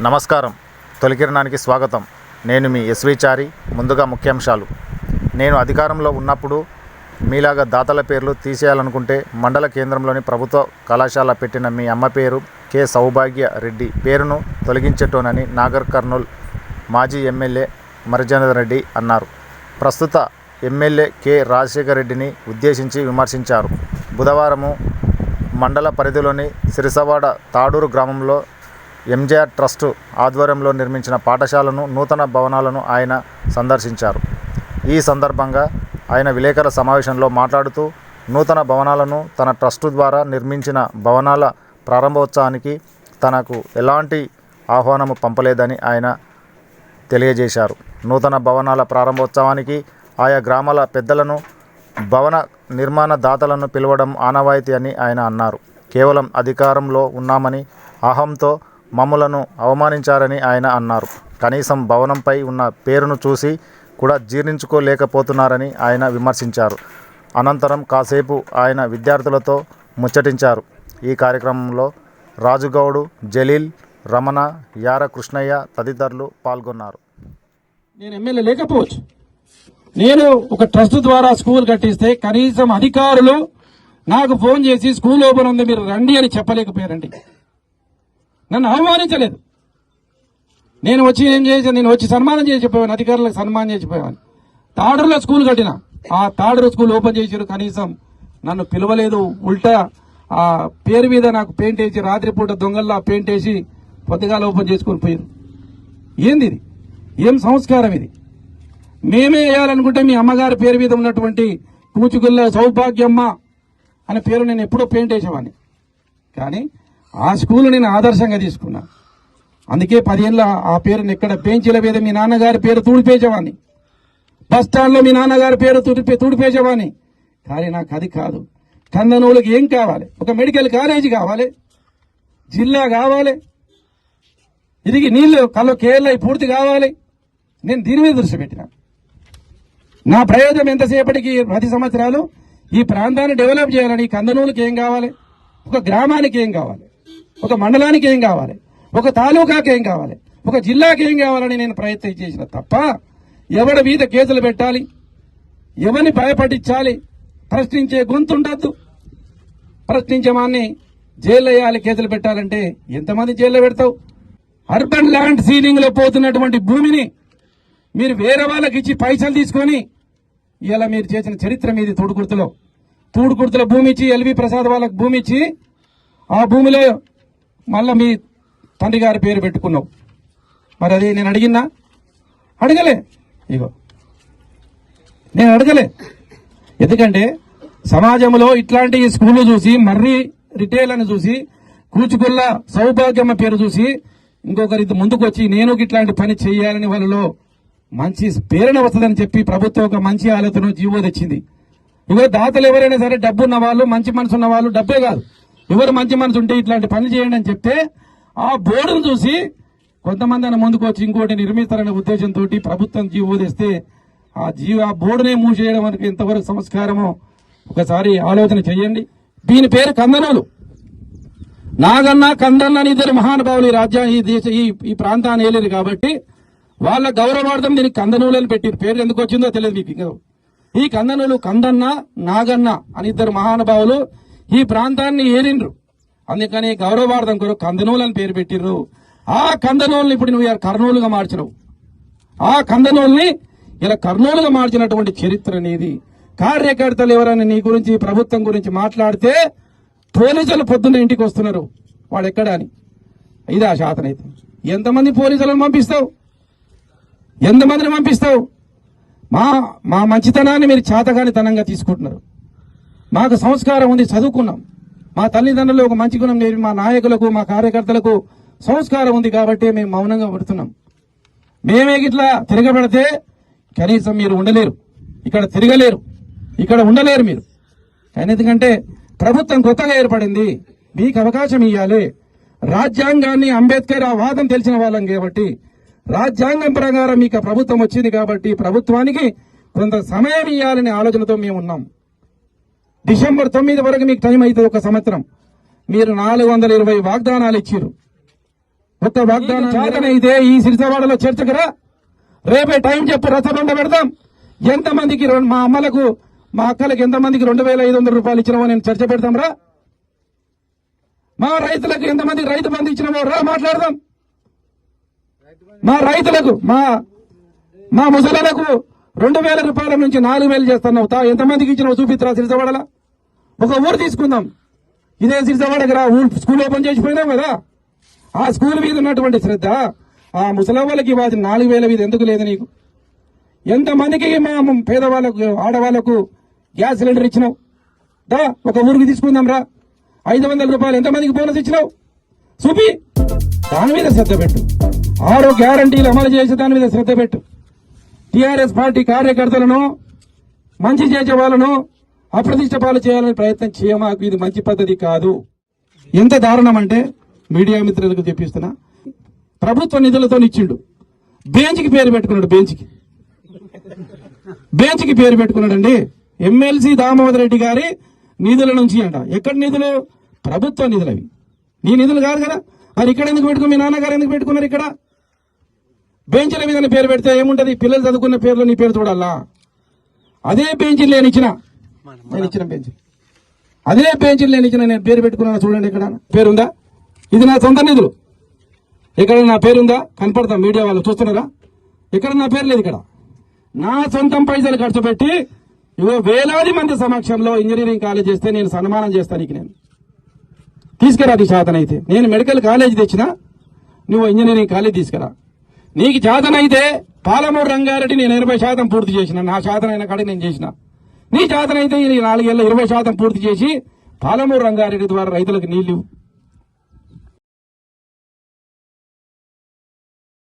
నమస్కారం. తొలికిరణానికి స్వాగతం. నేను మీ ఎస్వి చారి ముందుగా ముఖ్యాంశాలు. నేను అధికారంలో ఉన్నప్పుడు మీలాగా దాతల పేర్లు తీసేయాలనుకుంటే మండల కేంద్రంలోని ప్రభుత్వ కళాశాల పెట్టిన మీ అమ్మ పేరు కె. సౌభాగ్య రెడ్డి పేరును తొలగించేటోనని నాగర్ కర్నూల్ మాజీ ఎమ్మెల్యే మరిజన రెడ్డి అన్నారు. ప్రస్తుత ఎమ్మెల్యే కె. రాజశేఖర రెడ్డిని ఉద్దేశించి విమర్శించారు. బుధవారము మండల పరిధిలోని సిరిసవాడ తాడూరు గ్రామంలో ఎంజేఆర్ ట్రస్ట్ ఆధ్వర్యంలో నిర్మించిన పాఠశాలను నూతన భవనాలను ఆయన సందర్శించారు. ఈ సందర్భంగా ఆయన విలేకరుల సమావేశంలో మాట్లాడుతూ నూతన భవనాలను తన ట్రస్టు ద్వారా నిర్మించిన భవనాల ప్రారంభోత్సవానికి తనకు ఎలాంటి ఆహ్వానము పంపలేదని ఆయన తెలియజేశారు. నూతన భవనాల ప్రారంభోత్సవానికి ఆయా గ్రామాల పెద్దలను భవన నిర్మాణ దాతలను పిలవడం ఆనవాయితీ అని ఆయన అన్నారు. కేవలం అధికారంలో ఉన్నామని అహంతో మమ్ములను అవమానించారని ఆయన అన్నారు. కనీసం భవనంపై ఉన్న పేరును చూసి కూడా జీర్ణించుకోలేకపోతున్నారని ఆయన విమర్శించారు. అనంతరం కాసేపు ఆయన విద్యార్థులతో ముచ్చటించారు. ఈ కార్యక్రమంలో రాజుగౌడు జలీల్ రమణ యార కృష్ణయ్య తదితరులు పాల్గొన్నారు. నేను ఎమ్మెల్యే లేకపోవచ్చు. నేను ఒక ట్రస్ట్ ద్వారా స్కూల్ కట్టిస్తే కనీసం అధికారులు నాకు ఫోన్ చేసి స్కూల్ ఓపెన్ ఉంది మీరు రండి అని చెప్పలేకపోయారండి. నన్ను అవమానించలేదు. నేను వచ్చి ఏం చేశాను నేను వచ్చి సన్మానం చేసి చెప్పేవాను అధికారులకు సన్మానం చేసి చెప్పేవాను తాడూరులో స్కూల్ కట్టిన. ఆ తాడూరు స్కూల్ ఓపెన్ చేసారు కనీసం నన్ను పిలవలేదు. ఉల్టా ఆ పేరు మీద నాకు పెయింట్ వేసి రాత్రిపూట దొంగల్లా పెయింట్ వేసి పొద్దుగాల ఓపెన్ చేసుకొని పోయారు. ఏంది ఇది? ఏం సంస్కారం ఇది? మేమే వేయాలనుకుంటే మీ అమ్మగారి పేరు మీద ఉన్నటువంటి కూచుగుల్ల సౌభాగ్యమ్మ అనే పేరు నేను ఎప్పుడో పెయింట్ వేసేవాడిని. కానీ ఆ స్కూల్ నేను ఆదర్శంగా తీసుకున్నా. అందుకే పదేళ్ళ ఆ పేరుని ఎక్కడ బెంచీల మీద మీ నాన్నగారి పేరు తూడిపేసేవాడిని బస్ స్టాండ్లో మీ నాన్నగారి పేరు తుడిపే తూడిపేసేవాడిని కానీ నాకు అది కాదు. కందనూలుకి ఏం కావాలి? ఒక మెడికల్ కాలేజీ కావాలి? జిల్లా కావాలి? ఇదిగి నీళ్ళు కళ్ళు కేరళ పూర్తి కావాలి? నేను దీని మీద దృష్టి పెట్టిన. నా ప్రయోజనం ఎంతసేపటికి ప్రతి సంవత్సరాలు? ఈ ప్రాంతాన్ని డెవలప్ చేయాలని ఈ కందనూలుకి ఏం కావాలి? ఒక గ్రామానికి ఏం కావాలి? ఒక మండలానికి ఏం కావాలి? ఒక తాలూకాకి ఏం కావాలి? ఒక జిల్లాకి ఏం కావాలని నేను ప్రయత్నం చేసిన తప్ప ఎవడి మీద కేసులు పెట్టాలి? ఎవరిని భయపడించాలి ప్రశ్నించే గొంతుండద్దు ప్రశ్నించమాన్ని ప్రశ్నించే వాడిని వేయాలి కేసులు పెట్టాలంటే ఎంతమంది జైల్లో పెడతావు? అర్బన్ ల్యాండ్ సీలింగ్లో పోతున్నటువంటి భూమిని మీరు వేరే వాళ్ళకి ఇచ్చి పైసలు తీసుకొని ఇలా మీరు చేసిన చరిత్ర మీది తూడుకుర్తిలో. తూడుకుర్తిలో భూమి ఇచ్చి ఎల్వి ప్రసాద్ వాళ్ళకి భూమి ఇచ్చి ఆ భూమిలో మళ్ళీ మీ తండ్రి గారి పేరు పెట్టుకున్నావు. మరి అది నేను అడిగినా? అడగలే. ఇగో. నేను అడగలే. ఎందుకంటే సమాజంలో ఇట్లాంటి స్కూళ్ళు చూసి మర్రి రిటైల్ అని చూసి కూచుకుల్ల సౌభాగ్యమ్మ పేరు చూసి ఇంకొకరి ముందుకు వచ్చి నేను ఇట్లాంటి పని చేయాలని వాళ్ళలో మంచి ప్రేరణ వస్తుందని చెప్పి ప్రభుత్వం ఒక మంచి ఆలోచన జీవో తెచ్చింది. ఇగో దాతలు ఎవరైనా సరే డబ్బు ఉన్న వాళ్ళు మంచి మనసు ఉన్న వాళ్ళు డబ్బే కాదు. ఎవరు మంచి మనసు ఉంటే ఇట్లాంటి పని చేయండి అని చెప్తే ఆ బోర్డును చూసి కొంతమంది ఆయన ముందుకు వచ్చి ఇంకోటి నిర్మిస్తారనే ఉద్దేశంతో ప్రభుత్వం జీవో తెస్తే ఆ జీవ ఆ బోర్డునే మూసేయడం వరకు ఎంతవరకు సంస్కారమో ఒకసారి ఆలోచన చేయండి. దీని పేరు కందనూలు. నాగన్న కందన్న అని ఇద్దరు మహానుభావులు ఈ రాజ్యా ఈ దేశ ఈ ఈ ప్రాంతాన్ని ఏలేరు కాబట్టి వాళ్ళ గౌరవార్థం దీనికి కందనూలు అని పెట్టి పేరు ఎందుకు వచ్చిందో తెలియదు మీకు. ఈ కందనూలు కందన్న నాగన్న అని ఇద్దరు మహానుభావులు ఈ ప్రాంతాన్ని ఏలిండ్రు. అందుకని గౌరవార్థం కొరకు కందనూలు అని పేరు పెట్టిర్రు. ఆ కందనూలుని ఇప్పుడు నువ్వు ఇలా కర్నూలుగా మార్చినవు. ఆ కందనూల్ని ఇలా కర్నూలుగా మార్చినటువంటి చరిత్ర అనేది కార్యకర్తలు ఎవరైనా నీ గురించి ప్రభుత్వం గురించి మాట్లాడితే పోలీసులు పొద్దున్న ఇంటికి వస్తున్నారు. వాడు ఎక్కడ అని? ఇదా శాతనైతే ఎంతమంది పోలీసులను పంపిస్తావు? ఎంతమందిని పంపిస్తావు? మా మా మంచితనాన్ని మీరు చేతగానితనంగా తీసుకుంటున్నారు. మాకు సంస్కారం ఉంది చదువుకున్నాం. మా తల్లిదండ్రులు ఒక మంచి గుణం నేర్పి మా నాయకులకు మా కార్యకర్తలకు సంస్కారం ఉంది కాబట్టి మేము మౌనంగా పడుతున్నాం మేమే ఇట్లా తిరగబడితే కనీసం మీరు ఉండలేరు. ఇక్కడ తిరగలేరు. ఇక్కడ ఉండలేరు మీరు. కానీ ఎందుకంటే ప్రభుత్వం కొత్తగా ఏర్పడింది. మీకు అవకాశం ఇవ్వాలి రాజ్యాంగాన్ని అంబేద్కర్ ఆ వాదం తెలిసిన వాళ్ళం కాబట్టి రాజ్యాంగం ప్రకారం మీకు ప్రభుత్వం వచ్చింది కాబట్టి ప్రభుత్వానికి కొంత సమయం ఇవ్వాలనే ఆలోచనతో మేము ఉన్నాం. డిసెంబర్ తొమ్మిది వరకు మీకు టైం అవుతుంది ఒక సంవత్సరం. మీరు నాలుగు వందల ఇరవై వాగ్దానాలు ఇచ్చారు కొత్త వాగ్దానం చేతనైతే ఈ సిరిసవాడలో చర్చకు రా రేపే టైం చెప్పు రచ్చబండ పెడదాం. ఎంతమందికి మా అమ్మలకు మా అక్కలకు ఎంతమందికి రెండు వేల ఐదు వందల రూపాయలు ఇచ్చినామో నేను చర్చ పెడతాం రా మా రైతులకు ఎంతమందికి రైతు బంధు ఇచ్చినామో రా మాట్లాడదాం. మా రైతులకు మా మా ముసలకు రెండు వేల రూపాయల నుంచి నాలుగు వేలు చేస్తున్నావు. తా ఎంతమందికి ఇచ్చినావు చూపిత్రా సిరిసవాడలా. ఒక ఊరు తీసుకుందాం. ఇదే సిరిసవాడ దగ్గర ఊరు స్కూల్ ఓపెన్ చేసిపోయినాం కదా. ఆ స్కూల్ మీద ఉన్నటువంటి శ్రద్ధ ఆ ముసలి వాళ్ళకి నాలుగు వేల మీద ఎందుకు లేదు నీకు? ఎంతమందికి మా పేదవాళ్ళకు ఆడవాళ్ళకు గ్యాస్ సిలిండర్ ఇచ్చినావు? దా ఒక ఊరికి తీసుకుందాం రా. ఐదు వందల రూపాయలు ఎంతమందికి బోనస్ ఇచ్చినావు? చూపి దాని మీద శ్రద్ధ పెట్టు. ఆరో గ్యారంటీలు అమలు చేసే దాని మీద శ్రద్ధ పెట్టు. టిఆర్ఎస్ పార్టీ కార్యకర్తలను మంచి చేసే వాళ్ళను అప్రతిష్ట పాలు చేయాలని ప్రయత్నం చేయమాకు ఇది మంచి పద్ధతి కాదు. ఎంత దారుణం అంటే మీడియా మిత్రులకు చెప్పిస్తున్నా. ప్రభుత్వ నిధులతో ఇచ్చిండు. బెంచ్కి పేరు పెట్టుకున్నాడు బెంచ్కి. బెంచ్కి పేరు పెట్టుకున్నాడండి. ఎమ్మెల్సీ దామోదర్ రెడ్డి గారి నిధుల నుంచి అంట. ఎక్కడ నిధులు? ప్రభుత్వ నిధులు అవి. నీ నిధులు కాదు కదా? మరి ఇక్కడ ఎందుకు పెట్టుకుని మీ నాన్నగారు ఎందుకు పెట్టుకున్నారు ఇక్కడ? బెంచ్ల మీద పేరు పెడితే ఏముంటది? పిల్లలు చదువుకున్న పేర్లు నీ పేరు చూడాలా? అదే బెంచ్ నేను ఇచ్చిన. నేను ఇచ్చిన బెంచ్ అదే బెంచ్లు నేను ఇచ్చిన నేను పేరు పెట్టుకున్నాను. చూడండి ఇక్కడ. పేరుందా? ఇది నా సొంత నిధులు. ఇక్కడ నా పేరుందా? కనపడతాం మీడియా వాళ్ళు. చూస్తున్నారా? ఇక్కడ నా పేరు లేదు ఇక్కడ. నా సొంతం పైసలు ఖర్చు పెట్టి ఇగో వేలాది మంది సమక్షంలో ఇంజనీరింగ్ కాలేజ్ చేస్తే నేను సన్మానం చేస్తాను నీకు నేను. తీసుకురా నీ చేతనైతే నేను మెడికల్ కాలేజ్ తెచ్చినా నువ్వు ఇంజనీరింగ్ కాలేజ్ తీసుకురా. నీకు చేతనైతే పాలమూరు రంగారెడ్డి నేను ఎనభై శాతం పూర్తి చేసిన. నా చేతనైన కాడికి నేను చేసిన. నీ చేతనైతే ఈ నాలుగేళ్ళ ఇరవై శాతం పూర్తి చేసి పాలమూరు రంగారెడ్డి ద్వారా రైతులకు నీళ్ళు